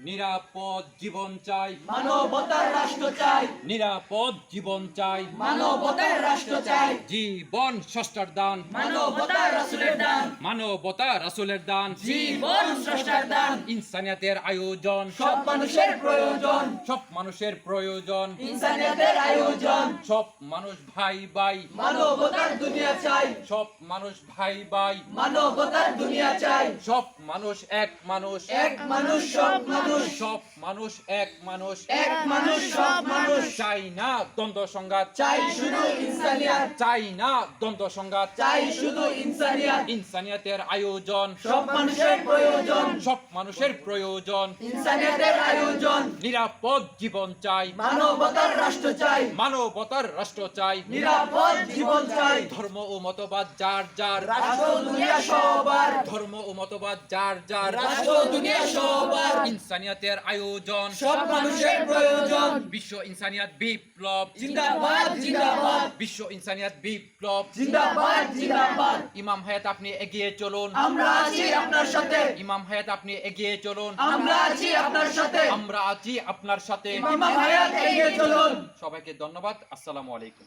নিরাপদ জীবন চাই। মানবতার রাষ্ট্র চাই। নিরাপদ জীবন চাই। মানবতার রাষ্ট্র চাই। জীবন ষষ্ঠার দান। মানবতার রাসূলের দান। মানবতা রাসুলের দান। জীবন দান। ইনসানিয়াতের আয়োজন। সব মানুষের প্রয়োজন। সব মানুষের প্রয়োজন। ইনসানিয়তের আয়োজন। সব মানুষ ভাই ভাই মানবতার দুনিয়া চাই। সব মানুষ ভাই ভাই। মানবতার দুনিয়া চাই। সব মানুষ এক মানুষ। এক মানুষ সব মানুষ। সব মানুষ এক মানুষ। এক মানুষ সব মানুষ চাই না দ্বন্দ্ব সংঘাত। চাই শুধু ইনসানিয়াত। চাই না দ্বন্দ্ব সংঘাত। চাই শুধু ইনসানিয়াত। ইনসানিয়াতের আয়োজন। সব মানুষের প্রয়োজন। সব মানুষের প্রয়োজন। ইনসানিয়াতের আয়োজন। নিরাপদ জীবন চাই। মানবতার রাষ্ট্র চাই। মানবতার রাষ্ট্র চাই। নিরাপদ জীবন চাই। ধর্ম ও মতবাদ যার যার। রাষ্ট্র দুনিয়া সবার। ধর্ম ও মতবাদ যার যার রাষ্ট্র দুনিয়া সবার ইনসানিয়াতের আয়োজন। সব মানুষের প্রয়োজন। বিশ্ব ইনসানিয়াত বিপ্লব। জিন্দাবাদ জিন্দাবাদ। বিশ্ব ইনসানিয়াত বিপ্লব। জিন্দাবাদ জিন্দাবাদ। ইমাম হায়াত আপনি এগিয়ে চলুন। আমরা আছি আপনার সাথে। ইমাম হায়াত আপনি এগিয়ে চলুন। আমরা আছি আপনার সাথে। আমরা আছি আপনার সাথে। ইমাম হায়াত এগিয়ে চলুন। সবাইকে ধন্যবাদ। আসসালামু আলাইকুম।